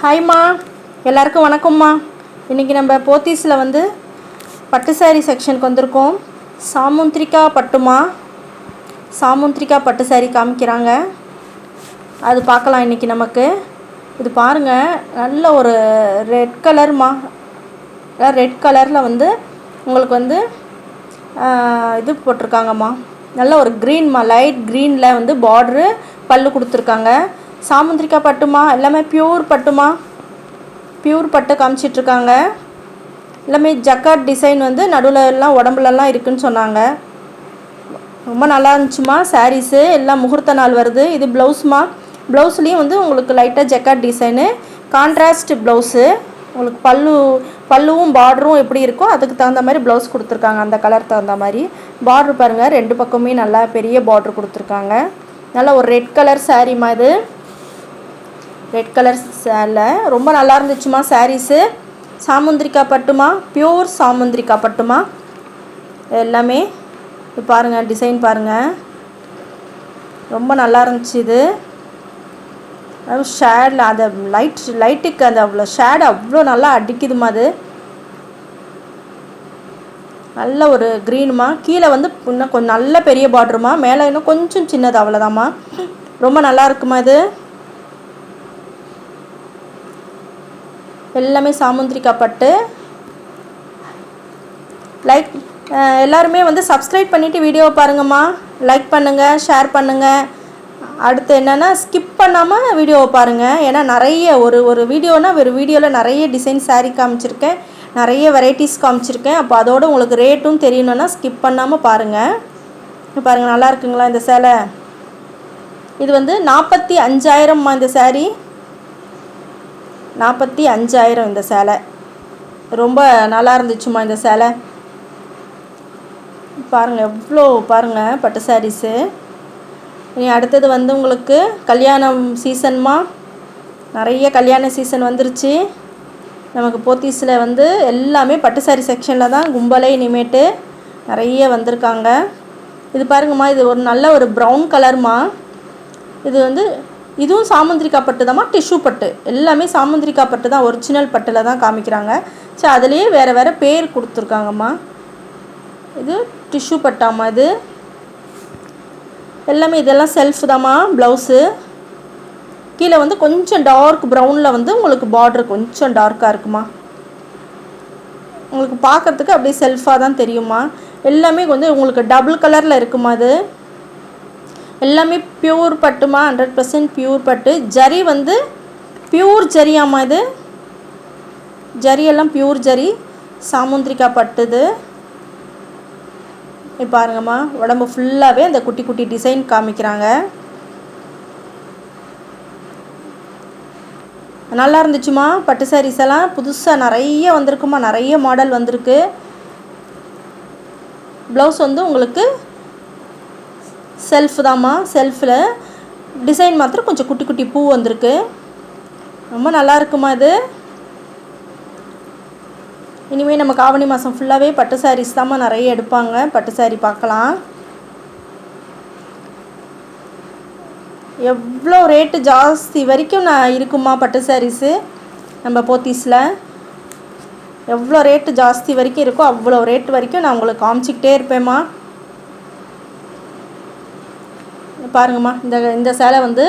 ஹாய்மா எல்லாருக்கும் வணக்கம்மா. இன்றைக்கி நம்ம போத்தீஸில் வந்து பட்டு சாரீ செக்ஷனுக்கு வந்திருக்கோம். சாமுந்திரிக்கா பட்டுமா? சாமுந்திரிக்கா பட்டு சாரீ காமிக்கிறாங்க. அது பார்க்கலாம் இன்றைக்கி நமக்கு. இது பாருங்கள் நல்ல ஒரு ரெட் கலர்மா ரெட் கலரில் வந்து உங்களுக்கு வந்து இது போட்டிருக்காங்கம்மா. நல்ல ஒரு க்ரீன்மா லைட் க்ரீனில் வந்து பார்ட்ரு பல்லு கொடுத்துருக்காங்க. சாமுந்திரிக்கா பட்டுமா? எல்லாமே பியூர் பட்டுமா? பியூர் பட்டு காமிச்சிட்ருக்காங்க. எல்லாமே ஜக்காட் டிசைன் வந்து நடுவில் எல்லாம் உடம்புலலாம் இருக்குதுன்னு சொன்னாங்க. ரொம்ப நல்லா இருந்துச்சுமா சாரீஸு எல்லாம் முகூர்த்த நாள் வருது. இது ப்ளவுஸ்மா ப்ளவுஸ்லேயும் வந்து உங்களுக்கு லைட்டாக ஜக்காட் டிசைனு. கான்ட்ராஸ்ட் ப்ளவுஸு உங்களுக்கு பல்லு பல்லுவும் பார்டரும் எப்படி இருக்கோ அதுக்கு தகுந்த மாதிரி ப்ளவுஸ் கொடுத்துருக்காங்க. அந்த கலர் தகுந்த மாதிரி. பார்ட்ரு பாருங்கள் ரெண்டு பக்கமே நல்லா பெரிய பார்ட்ரு கொடுத்துருக்காங்க. நல்லா ஒரு ரெட் கலர் சாரீமா இது. ரெட் கலர் சேலை ரொம்ப நல்லா இருந்துச்சுமா சாரீஸு சாமுந்திரிக்கா பட்டுமா? பியூர் சாமுந்திரிக்கா பட்டுமா? எல்லாமே பாருங்கள் டிசைன் பாருங்கள் ரொம்ப நல்லா இருந்துச்சு இது. ஷேடில் அந்த லைட் லைட்டுக்கு அந்த அவ்வளோ ஷேடு அவ்வளோ நல்லா அடிக்குதுமா அது. நல்ல ஒரு க்ரீனுமா கீழே வந்து இன்னும் கொஞ்சம் நல்ல பெரிய பார்டருமா மேலே இன்னும் கொஞ்சம் சின்னது அவ்வளோதாம்மா. ரொம்ப நல்லா இருக்குமா இது? எல்லாமே சாமுந்திரிக்கா பட்டு. லைக் எல்லாருமே வந்து சப்ஸ்கிரைப் பண்ணிவிட்டு வீடியோவை பாருங்கம்மா. லைக் பண்ணுங்கள் ஷேர் பண்ணுங்கள் அடுத்து என்னென்னா ஸ்கிப் பண்ணாமல் வீடியோவை பாருங்கள் ஏன்னா நிறைய ஒரு ஒரு வீடியோனால் ஒரு வீடியோவில் நிறைய டிசைன் saree காமிச்சிருக்கேன். நிறைய வெரைட்டிஸ் காமிச்சிருக்கேன். அப்போ அதோட உங்களுக்கு ரேட்டும் தெரியணும்னா ஸ்கிப் பண்ணாமல் பாருங்கள் பாருங்கள் நல்லா இருக்குங்களா இந்த சேலை? இது வந்து நாற்பத்தி அஞ்சாயிரம்மா இந்த சேரீ நாற்பத்தி அஞ்சாயிரம் இந்த சேலை. ரொம்ப நல்லா இருந்துச்சுமா இந்த சேலை. பாருங்கள் எவ்வளோ பாருங்கள் பட்டு சாரீஸு இனி அடுத்தது வந்து உங்களுக்கு கல்யாணம் சீசன்மா நிறைய கல்யாண சீசன் வந்துருச்சு. நமக்கு போத்தீஸில் வந்து எல்லாமே பட்டு சாரி செக்ஷனில் தான் கும்பலே இனிமேட்டு நிறைய வந்திருக்காங்க. இது பாருங்கம்மா இது ஒரு நல்ல ஒரு ப்ரௌன் கலர்மா இது வந்து இதுவும் சாமுந்திரிக்கா பட்டு தாம்மா? டிஷ்யூ பட்டு. எல்லாமே சாமுந்திரிக்கா பட்டு தான். ஒரிஜினல் பட்டில் தான் காமிக்கிறாங்க. ஸோ அதுலேயே வேறு வேறு பேர் கொடுத்துருக்காங்கம்மா. இது டிஷ்யூ பட்டாம்மா இது. எல்லாமே இதெல்லாம் செல்ஃப் தாம்மா. ப்ளவுஸு கீழே வந்து கொஞ்சம் டார்க் ப்ரௌனில் வந்து உங்களுக்கு பார்டர் கொஞ்சம் டார்க்காக இருக்குமா உங்களுக்கு பார்க்கறதுக்கு அப்படியே செல்ஃபாக தான் தெரியுமா எல்லாமே வந்து உங்களுக்கு டபுள் கலரில் இருக்குமா அது எல்லாமே பியூர் பட்டுமா? ஹண்ட்ரட் பர்சன்ட் பியூர் பட்டு. ஜரி வந்து பியூர் ஜரியாம்மா இது? ஜரியெல்லாம் பியூர் ஜரி. சாமுந்திரிக்கா பட்டுது. இப்போ பாருங்கம்மா. உடம்பு ஃபுல்லாகவே அந்த குட்டி குட்டி டிசைன் காமிக்கிறாங்க. நல்லா இருந்துச்சுமா பட்டு சாரீஸ் எல்லாம் புதுசாக நிறைய வந்திருக்குமா நிறைய மாடல் வந்திருக்கு. ப்ளவுஸ் வந்து உங்களுக்கு செல்ஃப் தாம்மா செல்ஃபில் டிசைன் மாத்திரம் கொஞ்சம் குட்டி குட்டி பூ வந்திருக்கு. ரொம்ப நல்லா இருக்குமா இது? இனிமேல் நம்ம காவணி மாதம் ஃபுல்லாகவே பட்டு சாரீஸ் தாம்மா நிறைய எடுப்பாங்க. பட்டு சாரீ பார்க்கலாம். எவ்வளோ ரேட்டு ஜாஸ்தி வரைக்கும் நான் இருக்குமா பட்டு சாரீஸு நம்ம போத்தீஸில். எவ்வளோ ரேட்டு ஜாஸ்தி வரைக்கும் இருக்கோ அவ்வளோ ரேட் வரைக்கும் நான் உங்களுக்கு காமிச்சிக்கிட்டே இருப்பேம்மா. பாருங்கம்மா இந்த இந்த சேலை வந்து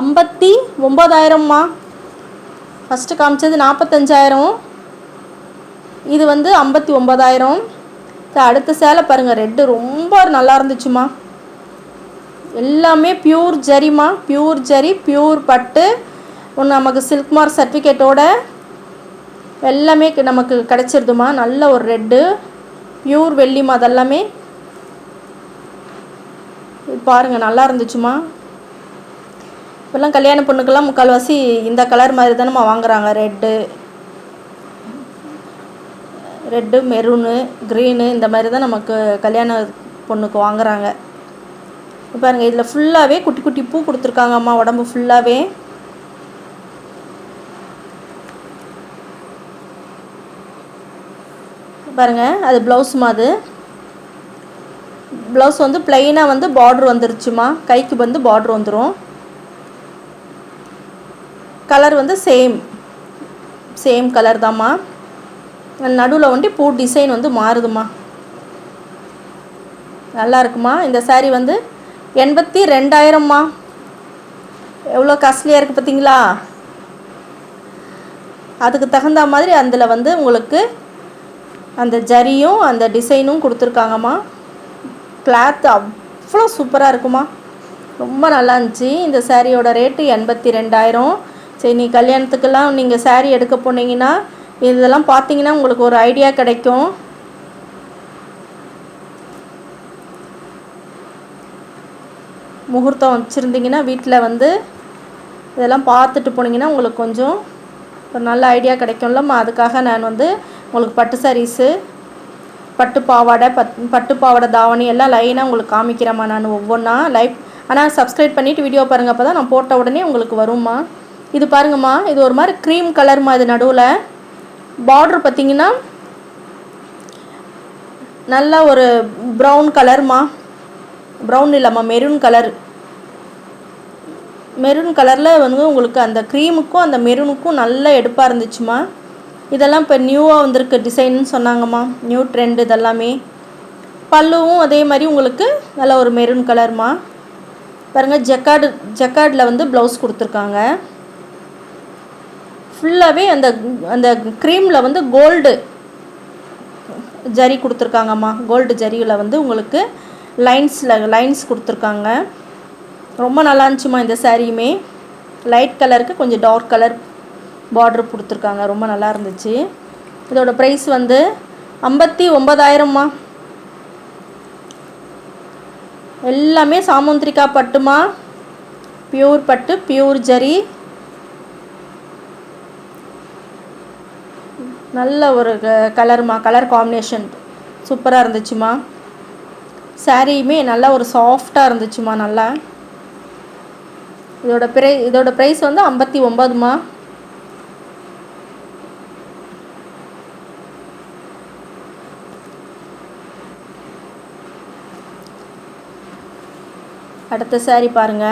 ஐம்பத்தி ஒம்பதாயிரம்மா ஃபஸ்ட்டு காமிச்சது நாற்பத்தஞ்சாயிரம் இது வந்து ஐம்பத்தி ஒம்பதாயிரம் அடுத்த சேலை பாருங்கள் ரெட்டு ரொம்ப நல்லா இருந்துச்சுமா எல்லாமே பியூர் ஜரிமா பியூர் ஜரி பியூர் பட்டு. ஒன்று நமக்கு சில்க் மார்க் சர்டிஃபிகேட்டோட எல்லாமே நமக்கு கிடச்சிருதுமா நல்ல ஒரு ரெட்டு பியூர் வெள்ளிமா அதெல்லாமே. பாருங்கள் நல்லா இருந்துச்சுமா. இப்போல்லாம் கல்யாண பொண்ணுக்கெல்லாம் முக்கால்வாசி இந்த கலர் மாதிரி தானேம்மா வாங்குறாங்க. ரெட்டு ரெட்டு மெரூனு க்ரீனு இந்த மாதிரி தான் நமக்கு கல்யாண பொண்ணுக்கு வாங்குறாங்க. பாருங்கள் இதில் ஃபுல்லாகவே குட்டி குட்டி பூ கொடுத்துருக்காங்கம்மா உடம்பு ஃபுல்லாகவே பாருங்கள் அது ப்ளவுஸ்மா அது. ப்ளவுஸ் வந்து ப்ளைனாக வந்து பார்ட்ரு வந்துருச்சுமா? கைக்கு வந்து பார்ட்ரு வந்துடும் கலர் வந்து சேம் சேம் கலர் தாம்மா. நடுவில் வந்து பூ டிசைன் வந்து மாறுதுமா நல்லா இருக்குமா? இந்த சாரீ வந்து எண்பத்தி ரெண்டாயிரம்மா. எவ்வளோ காஸ்ட்லியாக இருக்குது பார்த்தீங்களா? அதுக்கு தகுந்த மாதிரி அதில் வந்து உங்களுக்கு அந்த ஜரியும் அந்த டிசைனும் கொடுத்துருக்காங்கம்மா. கிளாத் அவ்வளோ சூப்பராக இருக்குமா? ரொம்ப நல்லா இருந்துச்சு. இந்த சாரியோட ரேட்டு எண்பத்தி ரெண்டாயிரம் சரி நீ கல்யாணத்துக்கெல்லாம் நீங்கள் சாரீ எடுக்க போனீங்கன்னா இதெல்லாம் பார்த்தீங்கன்னா உங்களுக்கு ஒரு ஐடியா கிடைக்கும். முகூர்த்தம் வச்சுருந்தீங்கன்னா வீட்டில் வந்து இதெல்லாம் பார்த்துட்டு போனீங்கன்னா உங்களுக்கு கொஞ்சம் ஒரு நல்ல ஐடியா கிடைக்கும்லம்மா. அதுக்காக நான் வந்து உங்களுக்கு பட்டு சாரீஸு பட்டு பாவாடை பத் பட்டு பாவாடை தாவணி எல்லாம் லைனாக உங்களுக்கு காமிக்கிறேம்மா நான் ஒவ்வொன்றா லைவ் ஆனால் சப்ஸ்கிரைப் பண்ணிவிட்டு வீடியோ பாருங்கள் அப்போ தான் நான் போட்ட உடனே உங்களுக்கு வரும்மா. இது பாருங்கம்மா இது ஒரு மாதிரி க்ரீம் கலர்மா இது நடுவில். பார்ட்ரு பார்த்தீங்கன்னா நல்ல ஒரு ப்ரௌன் கலர்மா ப்ரௌன் இல்லைம்மா மெரூன் கலர் மெரூன் கலரில் வந்து உங்களுக்கு அந்த க்ரீமுக்கும் அந்த மெரூனுக்கும் நல்ல எடுப்பாக இருந்துச்சுமா இதெல்லாம் இப்போ நியூவாக வந்திருக்கு டிசைன்னு சொன்னாங்கம்மா. நியூ ட்ரெண்ட் இதெல்லாமே. பல்லுவும் அதே மாதிரி உங்களுக்கு நல்ல ஒரு மெரூன் கலர்மா பாருங்கள் ஜக்கார்டு ஜக்கார்டில் வந்து ப்ளவுஸ் கொடுத்துருக்காங்க. ஃபுல்லாகவே அந்த அந்த க்ரீமில் வந்து கோல்டு ஜரி கொடுத்துருக்காங்கம்மா. கோல்டு ஜரியில் வந்து உங்களுக்கு லைன்ஸில் லைன்ஸ் கொடுத்துருக்காங்க. ரொம்ப நல்லா இருந்துச்சுமா இந்த சாரியுமே லைட் கலருக்கு கொஞ்சம் டார்க் கலர் பார்டர் கொடுத்துருக்காங்க. ரொம்ப நல்லா இருந்துச்சு. இதோட ப்ரைஸ் வந்து ஐம்பத்தி ஒம்பதாயிரம்மா எல்லாமே சாமுந்திரிக்கா பட்டுமா? பியூர் பட்டு பியூர் ஜரி. நல்ல ஒரு க- கலர் காம்பினேஷன் சூப்பராக இருந்துச்சுமா. சாரியுமே நல்லா ஒரு சாஃப்டாக இருந்துச்சுமா நல்லா. இதோட ப்ரை இதோட ப்ரைஸ் வந்து ஐம்பத்தி ஒம்பதுமா அடுத்த saree பாருங்க.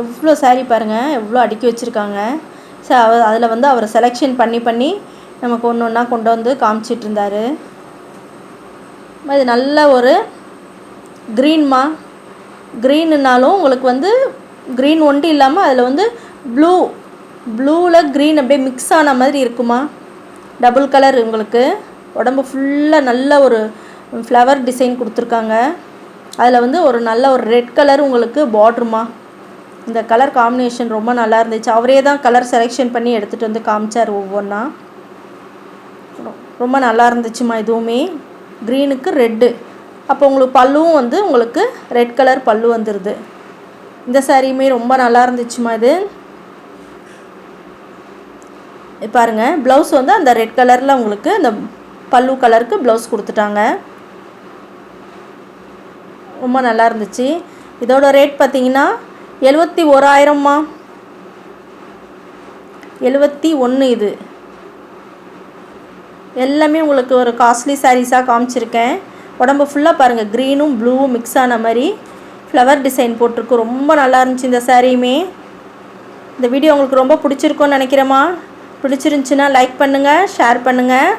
எவ்வளோ saree பாருங்கள் எவ்வளோ அடுக்கி வச்சுருக்காங்க. ச அதில் வந்து அவர் செலெக்ஷன் பண்ணி பண்ணி நமக்கு ஒன்று ஒன்றா கொண்டு வந்து காமிச்சிட்டு இருந்தாரு. இது நல்ல ஒரு க்ரீன்மா க்ரீனுனாலும் உங்களுக்கு வந்து க்ரீன் ஒண்டி இல்லாமல் அதில் வந்து ப்ளூ ப்ளூவில் க்ரீன் அப்படியே மிக்ஸ் ஆன மாதிரி இருக்குமா? டபுள் கலர் உங்களுக்கு. உடம்பு ஃபுல்லாக நல்ல ஒரு ஃப்ளவர் டிசைன் கொடுத்துருக்காங்க. அதில் வந்து ஒரு நல்ல ஒரு ரெட் கலர் உங்களுக்கு பார்ட்ருமா இந்த கலர் காம்பினேஷன் ரொம்ப நல்லா இருந்துச்சு. அவரே தான் கலர் செலெக்ஷன் பண்ணி எடுத்துகிட்டு வந்து காமிச்சார் ஒவ்வொன்றா ரொம்ப நல்லா இருந்துச்சுமா இதுவுமே. க்ரீனுக்கு ரெட்டு அப்போ உங்களுக்கு பல்லுவும் வந்து உங்களுக்கு ரெட் கலர் பல்லு வந்துடுது இந்த சாரியுமே ரொம்ப நல்லா இருந்துச்சுமா இது. பாருங்கள் ப்ளவுஸ் வந்து அந்த ரெட் கலரில் உங்களுக்கு அந்த பல்லு கலருக்கு ப்ளவுஸ் கொடுத்துட்டாங்க. ரொம்ப நல்லா இருந்துச்சு. இதோட ரேட் பார்த்தீங்கன்னா எழுபத்தி ஓராயிரம்மா. எழுபத்தி ஒன்று இது. எல்லாமே உங்களுக்கு ஒரு காஸ்ட்லி சாரீஸாக காமிச்சிருக்கேன். உடம்பு ஃபுல்லாக பாருங்கள் க்ரீனும் ப்ளூவும் மிக்ஸ் ஆன மாதிரி ஃப்ளவர் டிசைன் போட்டிருக்கு. ரொம்ப நல்லா இருந்துச்சு இந்த சாரியுமே இந்த வீடியோ உங்களுக்கு ரொம்ப பிடிச்சிருக்கும்னு நினைக்கிறேம்மா. பிடிச்சிருந்துச்சின்னா லைக் பண்ணுங்கள் ஷேர் பண்ணுங்கள்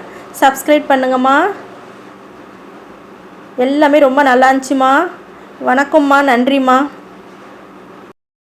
சப்ஸ்கிரைப் பண்ணுங்கம்மா. எல்லாமே ரொம்ப நல்லா இருந்துச்சுமா வணக்கம்மா நன்றிம்மா.